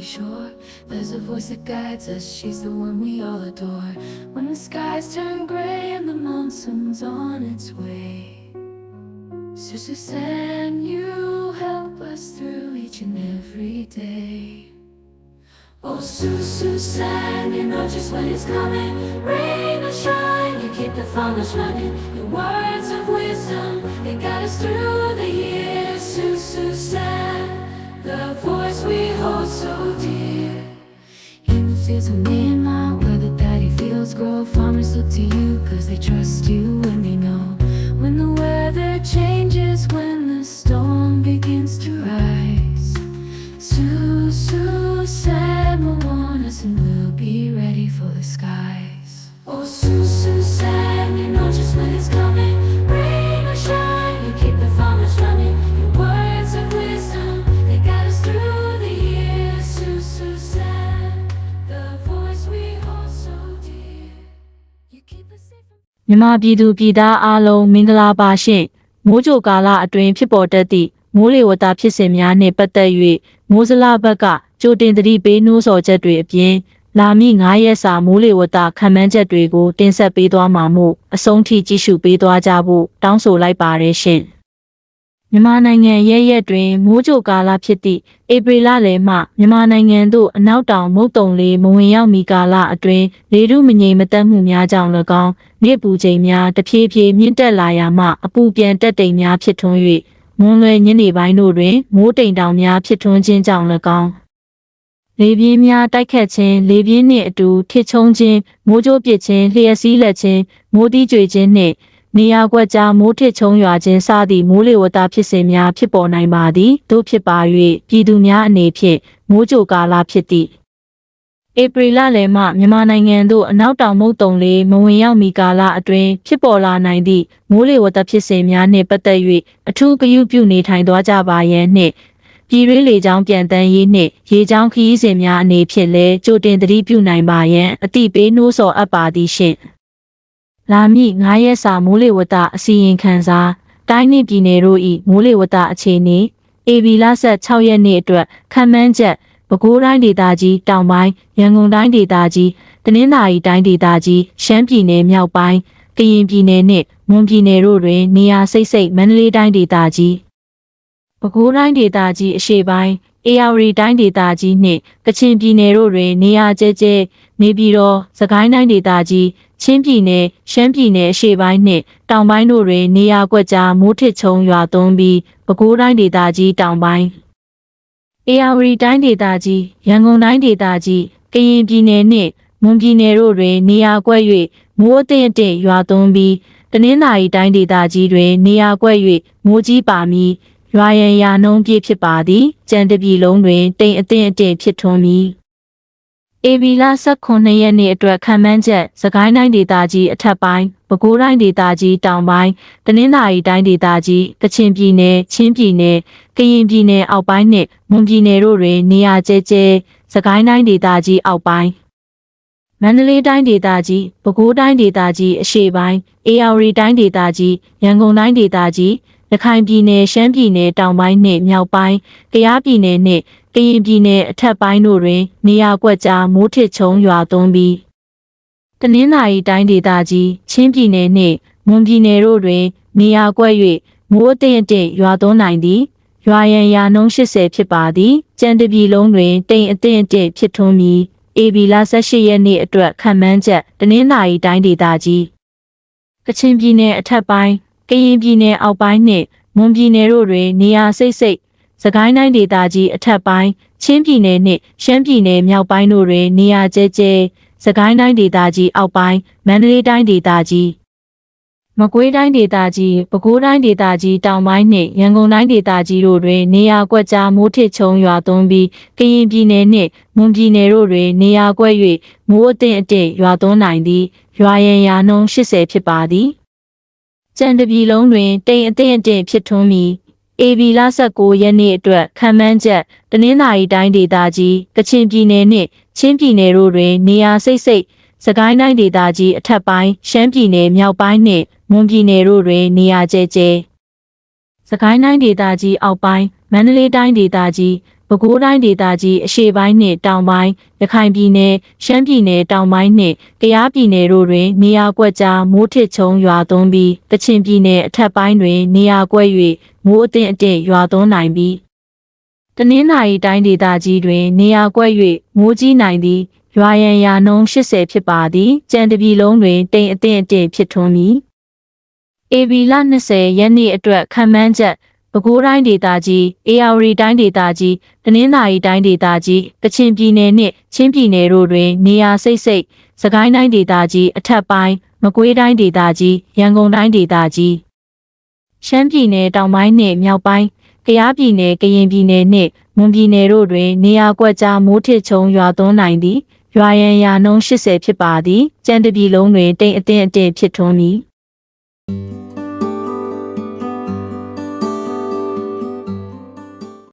shore. There's a voice that guides us, she's the one we all adore. When the skies turn gray and the monsoon's on its way. So Suzanne, you help us through each and every day. Oh, Su- Suzanne, you know just when it's coming. Rain or shine, you keep the farmers running. Your words of wisdom, they guide us through the years. Su- Suzanne, the voice we so dear. In the fields of Myanmar, where the paddy fields grow, farmers look to you cause they trust you and they know. When the weather changes, when the storm begins to rise. Sam will warn us and we'll be ready for the skies. Oh မြန်မာပြည်သူပြည်သားအားလုံးမင်္ဂလာပါရှင်မိုးကြိုကာလအတွင်းဖြစ်ပေါ်တတ်သည့်မိုးလေဝသဖြစ်စဉ်များနှင့်ပတ်သက်၍မိုးစလဘက်ကကြိုတင်သတိပေးနှိုးဆော်ချက်တွေအပြင်လာမည့်9ရက်စာမိုးလေဝသခံမှန်းချက်တွေကိုတင်ဆက်ပေးသွားမှာမို့အဆုံးထိကြည့်ရှုပေးသွားကြဖို့တောင်းဆိုလိုက်ပါတယ်ရှင် မြန်မာနိုင်ငံရဲ့ရက်တွင်မိုးကြိုကာလဖြစ်သည့်ဧပြီလလယ်မှမြန်မာနိုင်ငံသို့အနောက်တောင်မုတ်တုံလေးမဝင်ရောက်မီကာလအတွင်းလေထုမငြိမ်မသက်မှုများကြောင့်၎င်းမြစ်ပူချိန်များတဖြည်းဖြည်းမြင့်တက်လာရာမှအပူပြန်တက်တိမ်များဖြစ်ထွန်း၍မွန်းလွယ်ညနေပိုင်းတို့တွင်မိုးတိမ်တောင်များဖြစ်ထွန်းခြင်းကြောင့်၎င်းလေပြင်းများတိုက်ခတ်ခြင်းလေပြင်းနှင့်အတူထစ်ချုံခြင်းမိုးကြိုးပစ်ခြင်းလျှက်စီးလက်ခြင်းမိုးတီးကြွေခြင်းနှင့် နေရာကွက်ကြားမိုးထစ်ချုံရွာခြင်းစသည့်မိုးလေဝသဖြစ်စဉ်များဖြစ်ပေါ်နိုင်ပါသည်တို့ဖြစ်ပါ၍ပြည်သူများအနေဖြင့်မိုးကြိုကာလဖြစ်သည့်ဧပြီလလယ်မှမြန်မာနိုင်ငံသို့အနောက်တောင်မုတ်တုံလေးမဝင်ရောက်မီကာလအတွင်းဖြစ်ပေါ်လာနိုင်သည့်မိုးလေဝသဖြစ်စဉ်များနှင့်ပတ်သက်၍အထူးဂရုပြုနေထိုင်သွားကြပါရန်နှင့်ပြည်ရေးလေကြောင်းပြန်တမ်းရေးနှင့်ရေကြောင်းခရီးစဉ်များအနေဖြင့်လည်းကြိုတင်သတိပြုနိုင်ပါရန်အတိပေးနှိုးဆော်အပ်ပါသည်ရှင့် လာမည့်9ရက်စာမိုးလေဝသအစီရင်ခံစာတိုင်းနှင့်ပြည်နယ်တို့၏မိုးလေဝသအခြေအနေ AB လဆက်6ရက်နေ့အတွက်ခံမှန်းချက်ပဲခူးတိုင်းဒေသကြီးတောင်ပိုင်းရန်ကုန်တိုင်းဒေသကြီးတနင်္သာရီတိုင်းဒေသကြီးရှမ်းပြည်နယ်မြောက်ပိုင်းကရင်ပြည်နယ်နှင့်မွန်ပြည်နယ်တို့တွင်နေရာစိတ်စိတ်မန္တလေးတိုင်းဒေသကြီးပဲခူးတိုင်းဒေသကြီးအရှေ့ပိုင်းအေရဝတီတိုင်းဒေသကြီးနှင့်ကချင်ပြည်နယ်တို့တွင်နေရာကျဲကျဲနေပြည်တော်စကိုင်းတိုင်းဒေသကြီး ချင်းပြည်နယ်ရှမ်းပြည်နယ်အရှေ့ပိုင်းနှင့်တောင်ပိုင်းတို့တွင်နေရာကွက်ကြားမိုးထစ်ချုံရွာသွန်းပြီးပဲခူးတိုင်းဒေသကြီးတောင်ပိုင်းအေယာဝတီတိုင်းဒေသကြီးရန်ကုန်တိုင်းဒေသကြီးကရင်ပြည်နယ်နှင့်မွန်ပြည်နယ်တို့တွင်နေရာကွက်၍မိုးအထင်အထင်ရွာသွန်းပြီးတနင်္သာရီတိုင်းဒေသကြီးတွင်နေရာကွက်၍မိုးကြီးပါမည်ရွာရန်ရာနှုံးပြည့်ဖြစ်ပါသည်ကြံတပြည်လုံးတွင်တိမ်အထင်အထင်ဖြစ်ထွန်းမည် အေဗီလာ18ရက်နေ့အတွက်ခံမှန်းချက်စကိုင်းတိုင်းဒေသကြီးအထက်ပိုင်းပဲခူးတိုင်းဒေသကြီးတောင်ပိုင်းတနင်္သာရီတိုင်းဒေသကြီးကချင်ပြည်နယ်ချင်းပြည်နယ်ကရင်ပြည်နယ်အောက်ပိုင်းနှင့်မွန်ပြည်နယ်တို့တွင်နေရာကျဲကျဲစကိုင်းတိုင်းဒေသကြီးအောက်ပိုင်းမန္တလေးတိုင်းဒေသကြီးပဲခူးတိုင်းဒေသကြီးအရှေ့ပိုင်းအေရဝတီတိုင်းဒေသကြီးရန်ကုန်တိုင်းဒေသကြီး ရခိုင်ပြည်နယ်ရှမ်းပြည်နယ်တောင်ပိုင်းနှင့်မြောက်ပိုင်းကယားပြည်နယ်နှင့်ကရင်ပြည်နယ်အထက်ပိုင်းတို့တွင် နေရာကွက်ကြားမိုးထစ်ချုံရွာသွန်းပြီးတနင်္သာရီတိုင်းဒေသကြီးချင်းပြည်နယ်နှင့်မွန်ပြည်နယ်တို့တွင် နေရာကွက်၍မိုးအထင်အထင်ရွာသွန်းနိုင်သည်ရွာရန်ရာနှုန်း80ဖြစ်ပါသည်ကြံတပြည်လုံးတွင်တိမ်အထင်အထင်ဖြစ်ထွန်းပြီး AB လ18ရက်နေ့အတွက်ခံမှန်းချက်တနင်္သာရီတိုင်းဒေသကြီးကချင်ပြည်နယ်အထက်ပိုင်း ကရင်ပြည်နယ်အောက်ပိုင်းနှင့်မွန်ပြည်နယ်တို့တွင်နေရာစိတ်စိတ်စကိုင်းတိုင်းဒေသကြီးအထက်ပိုင်းချင်းပြည်နယ်နှင့်ရှမ်းပြည်နယ်မြောက်ပိုင်းတို့တွင်နေရာကျဲကျဲစကိုင်းတိုင်းဒေသကြီးအောက်ပိုင်းမန္တလေးတိုင်းဒေသကြီးမကွေးတိုင်းဒေသကြီးပဲခူးတိုင်းဒေသကြီးတောင်ပိုင်းနှင့်ရန်ကုန်တိုင်းဒေသကြီးတို့တွင်နေရာကွက်ကြားမိုးထစ်ချုံရွာသွန်းပြီးကရင်ပြည်နယ်နှင့်မွန်ပြည်နယ်တို့တွင်နေရာကွက်၍မိုးအထင်အထင်ရွာသွန်းနိုင်သည်ရွာရန်ရာနှုန်း80ဖြစ်ပါသည် ကြံတပြည်လုံးတွင်တိမ်အထင်အထင်ဖြစ်ထွန်းပြီး AB လ19ရက်နေ့အတွက်ခံမှန်းချက်တနင်္သာရီတိုင်းဒေသကြီးကချင်ပြည်နယ်နှင့်ချင်းပြည်နယ်တို့တွင် နေရာစိတ်စိတ်စကိုင်းတိုင်းဒေသကြီးအထက်ပိုင်းရှမ်းပြည်နယ်မြောက်ပိုင်းနှင့်မွန်ပြည်နယ်တို့တွင်နေရာကျဲကျဲစကိုင်းတိုင်းဒေသကြီးအောက်ပိုင်းမန္တလေးတိုင်းဒေသကြီး ပဲပဲခူးတိုင်းဒေသကြီးအရှေ့ပိုင်းနှင့်တောင်ပိုင်းရခိုင်ပြည်နယ်ရှမ်းပြည်နယ်တောင်ပိုင်းနှင့်ကယားပြည်နယ်တို့တွင် နေရာကွက်ကြားမိုးထစ်ချုံရွာသွန်းပြီးကချင်ပြည်နယ်အထက်ပိုင်းတွင် နေရာကွက်၍မိုးအထင်အထင်ရွာသွန်းနိုင်ပြီးတနင်္သာရီတိုင်းဒေသကြီးတွင် နေရာကွက်၍မိုးကြီးနိုင်သည်ရွာရန်ရာနှုန်း80ဖြစ်ပါသည်ကြံတပြည်လုံးတွင်တိမ်အထင်အထင်ဖြစ်ထွန်းသည် AB လ20ရက်နေ့အတွက်ခံမှန်းချက် ပဲခူးတိုင်းဒေသကြီးအေရဝတီတိုင်းဒေသကြီးတနင်္သာရီတိုင်းဒေသကြီးကချင်ပြည်နယ်နှင့်ချင်းပြည်နယ်တို့တွင် နေရာစိတ်စိတ်စကိုင်းတိုင်းဒေသကြီးအထက်ပိုင်းမကွေးတိုင်းဒေသကြီးရန်ကုန်တိုင်းဒေသကြီးရှမ်းပြည်နယ်တောင်ပိုင်းနှင့်မြောက်ပိုင်းကယားပြည်နယ်ကရင်ပြည်နယ်နှင့်မွန်ပြည်နယ်တို့တွင် နေရာကွက်ကြားမိုးထစ်ချုံရွာသွန်းနိုင်သည်ရွာရန်ရာနှုန်း80ဖြစ်ပါသည်ကြံတပြည်လုံးတွင်တိမ်အထင်အထင်ဖြစ်ထွန်းသည်